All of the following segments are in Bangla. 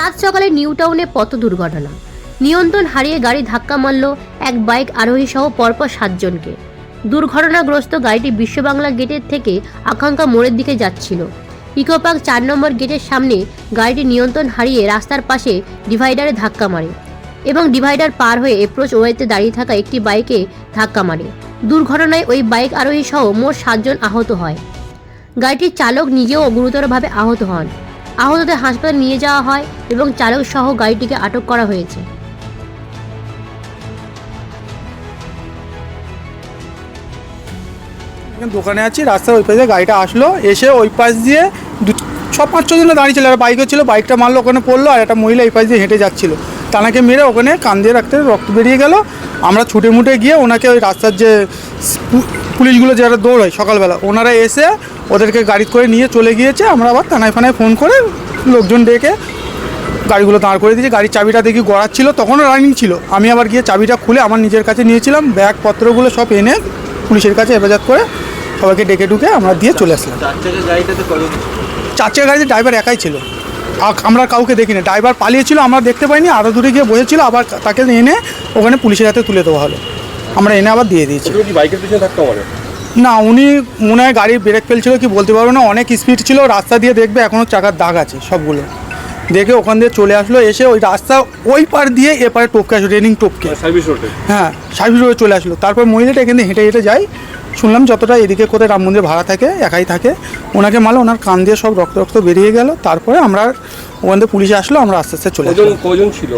সাত সকালে নিউ টাউনে পথ দুর্ঘটনা। নিয়ন্ত্রণ হারিয়ে গাড়ি ধাক্কা মারল এক বাইক আরোহী সহ পরপর সাতজনকে। দুর্ঘটনাগ্রস্ত গাড়িটি বিশ্ববাংলা গেটের থেকে আকাঙ্ক্ষা মোড়ের দিকে যাচ্ছিল। ইকোপার্ক চার নম্বর গেটের সামনে গাড়িটি নিয়ন্ত্রণ হারিয়ে রাস্তার পাশে ডিভাইডারে ধাক্কা মারে এবং ডিভাইডার পার হয়ে এপ্রোচ ওয়েতে দাঁড়িয়ে থাকা একটি বাইকে ধাক্কা মারে। দুর্ঘটনায় ওই বাইক আরোহী সহ মোট সাতজন আহত হয়। গাড়িটির চালক নিজেও গুরুতরভাবে আহত হন। আহতদের হাসপাতালে নিয়ে যাওয়া হয় এবং চালক সহ গাড়িটিকে আটক করা হয়েছে। দোকানে আছি, রাস্তার ওই পাশে গাড়িটা আসলো, এসে ওই পাশ দিয়ে দু ছ পাঁচ ছজন দাঁড়িয়ে ছিল আর বাইকও ছিল, বাইকটা মারলো, ওখানে পড়ল, আর একটা মহিলা এই পাশ দিয়ে হেঁটে যাচ্ছিল। তানাকে মেরে ওখানে কান দিয়ে রাখতে রক্ত বেরিয়ে গেল। আমরা ছুটে মুটে গিয়ে ওনাকে ওই রাস্তার যে পুলিশগুলো যারা দৌড়ায় সকালবেলা, ওনারা এসে ওদেরকে গাড়ি করে নিয়ে চলে গিয়েছে। আমরা আবার থানায় ফানায় ফোন করে লোকজন ডেকে গাড়িগুলো দাঁড় করে দিয়েছি। গাড়ির চাবিটা দেখি গড়াচ্ছিল, তখনও রানিং ছিল। আমি আবার গিয়ে চাবিটা খুলে আমার নিজের কাছে নিয়েছিলাম। ব্যাগপত্রগুলো সব এনে পুলিশের কাছে হেফাজত করে সবাইকে ডেকে ডুকে আমরা দিয়ে চলে আসলাম। চার চাকা গাড়িতে ড্রাইভার একাই ছিল। আমরা কাউকে দেখিনি। ড্রাইভার পালিয়েছিল, আমরা দেখতে পাইনি। আরও দূরে গিয়ে বসেছিল, আবার তাকে এনে ওখানে পুলিশের হাতে তুলে দেওয়া হলো। আমরা এনে আবার দিয়ে দিয়েছি। বাইকের পিছনে ধাক্কা না উনি মনে হয় গাড়ি ব্রেক ফেলছিল কি বলতে পারব না অনেক স্পিড ছিল রাস্তা দিয়ে দেখবে এখনও চাকার দাগ আছে সবগুলো। দেখে ওখান দিয়ে চলে আসলো এসে ওই রাস্তা ওই পার দিয়ে এপারে টপকে আসলো রেনিং টপকে। সার্ভিস রোডে? হ্যাঁ সার্ভিস রোডে চলে আসলো। তারপর মহিলাটা এখানে হেঁটে হেঁটে যায়। শুনলাম যতটা এদিকে কোথায় রাম মন্দির ভাড়া থাকে একাই থাকে। ওনাকে মারলো ওনার কান দিয়ে সব রক্ত রক্ত বেরিয়ে গেল। তারপরে আমরা ওখান থেকে পুলিশে আসলো আমরা আস্তে আস্তে চলে আসলাম। কজন ছিল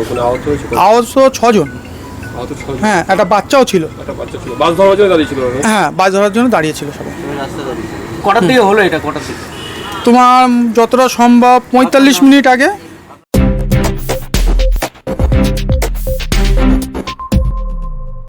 আহত ছজন। হ্যাঁ একটা বাচ্চাও ছিল। বাস ধরার জন্য দাঁড়িয়ে হ্যাঁ বাস ধরার জন্য দাঁড়িয়েছিল সবাই। কটার দিকে হলো এটা? কটার দিকে? তোমার যতটা সম্ভব পঁয়তাল্লিশ মিনিট আগে